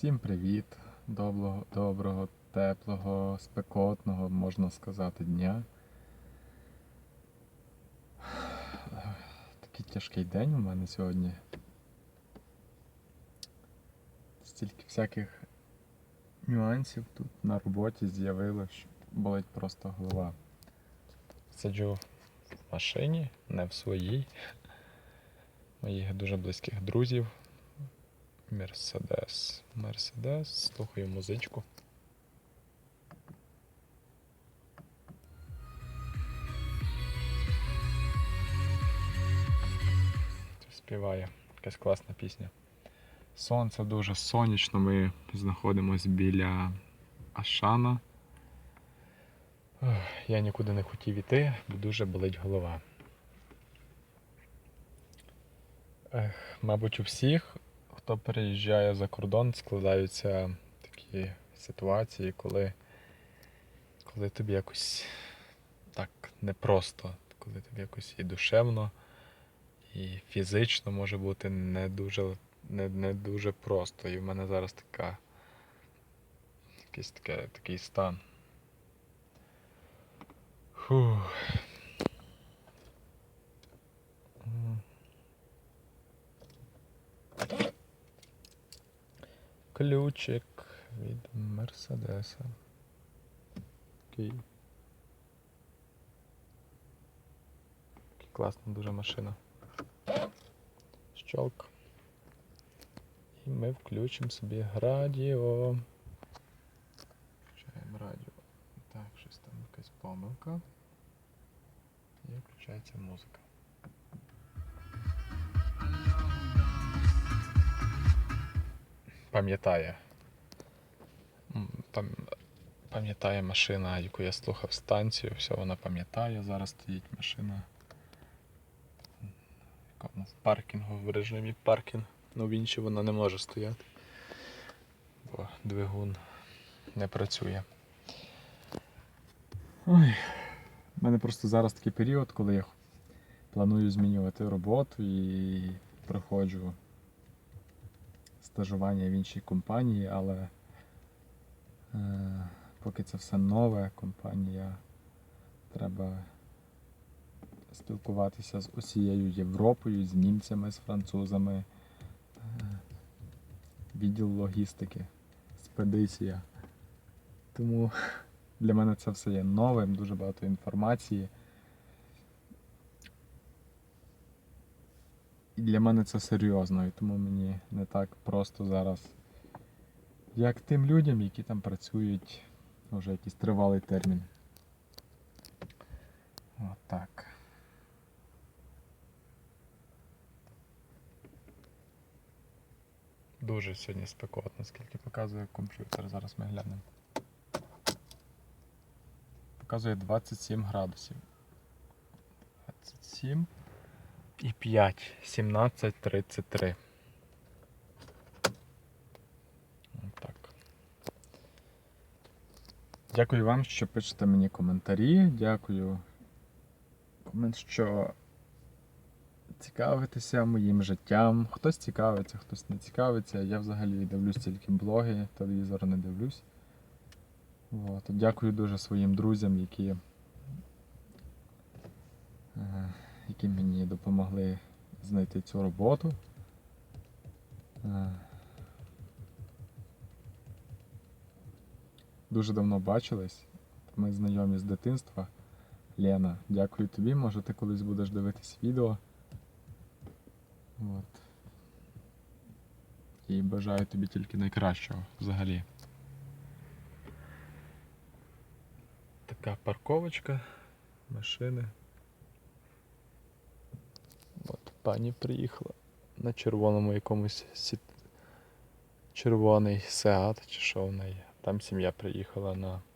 Всім привіт! Доброго, доброго, теплого, спекотного, можна сказати, дня. Такий тяжкий день у мене сьогодні. Стільки всяких нюансів тут на роботі з'явилось, що болить просто голова. Сиджу в машині, не в своїй. Моїх дуже близьких друзів. Мерседес. Мерседес. Слухаю музичку. Співає якась класна пісня. Сонце дуже сонячно. Ми знаходимося біля Ашана. Я нікуди не хотів іти, бо дуже болить голова. Ех, мабуть, у всіх, хто переїжджає за кордон, складаються такі ситуації, коли, коли тобі якось так непросто, коли тобі якось і душевно, і фізично може бути не дуже, не, не дуже просто. І в мене зараз така, якийсь таке, такий стан. Фух. Ключик від Мерседеса. Окей. Класна дуже машина. Щолк. І ми включимо собі радіо. Включаємо радіо. Так, щось там якась помилка. І включається музика. Пам'ятає. Пам'ятає машина, яку я слухав станцію, все вона пам'ятає. Зараз стоїть машина. в паркінгу, в режимі паркінг. Ну в іншій вона не може стояти. Бо двигун не працює. Ой. У мене просто зараз такий період, коли я планую змінювати роботу і проходжу стажування в іншій компанії, але е, поки це все нове компанія, треба спілкуватися з усією Європою, з німцями, з французами, е, відділ логістики, спедиція. Тому для мене це все є новим, дуже багато інформації. І для мене це серйозно, і тому мені не так просто зараз, як тим людям, які там працюють вже якийсь тривалий термін. Отак. Дуже сьогодні спекотно, скільки показує комп'ютер, зараз ми глянемо. Показує 27 градусів. 27 і 5. 17, 33. Так. Дякую вам, що пишете мені коментарі. Дякую, що цікавитеся моїм життям. Хтось цікавиться, хтось не цікавиться. Я взагалі дивлюсь тільки блоги, телевізор не дивлюсь. От. Дякую дуже своїм друзям, які, е, які мені допомогли знайти цю роботу. Е, Дуже давно бачились. Ми знайомі з дитинства. Лена, дякую тобі. Може ти колись будеш дивитись відео. От. І бажаю тобі тільки найкращого взагалі. Така парковочка, машини. От пані приїхала на червоному якомусь сі... червоний Сеат чи що в неї. Там сім'я приїхала на